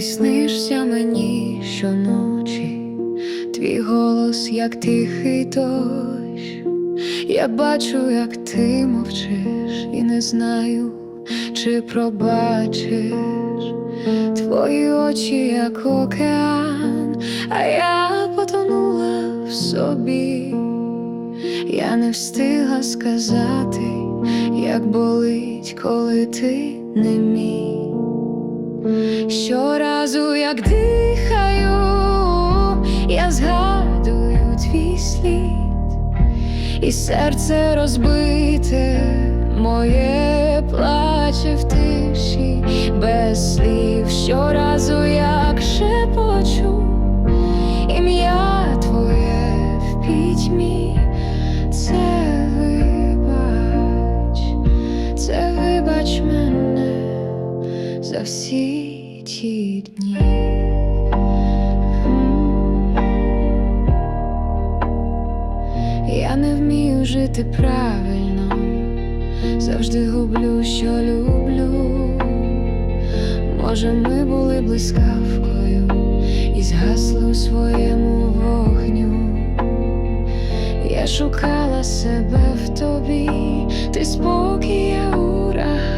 снишся мені щоночі, твій голос, як тихий дощ. Я бачу, як ти мовчиш, і не знаю, чи пробачиш твої очі, як океан, а я потонула в собі. Я не встигла сказати, як болить, коли ти не мій. Слід, і серце розбите, моє плаче в тиші без слів. Щоразу, як шепочу, ім'я твоє в пітьмі, це вибач, це вибач мене за всі ті дні. Не вмію жити правильно, завжди гублю, що люблю. Може, ми були блискавкою і згасли у своєму вогню. Я шукала себе в тобі, ти спокій, я ураган.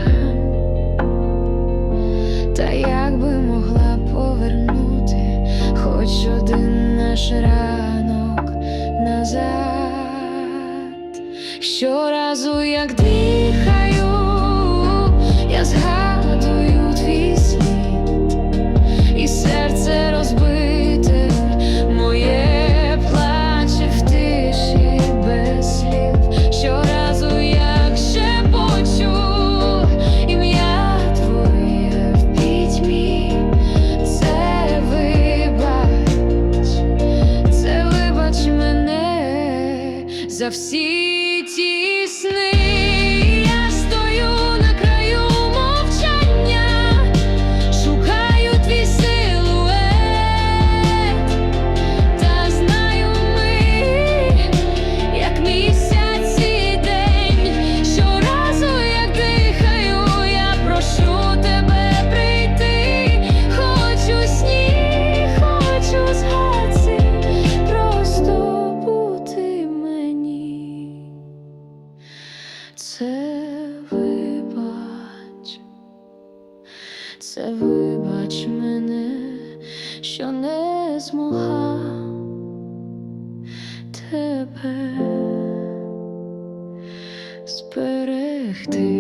Щоразу, як дихаю, я згадую твій слід, і серце розбите, моє плаче в тиші без слів. Щоразу, як шепочу ім'я твоє в пітьмі, це вибач, це вибач мене за всі Це вибач, це вибач мене, що не змогла тебе зберегти.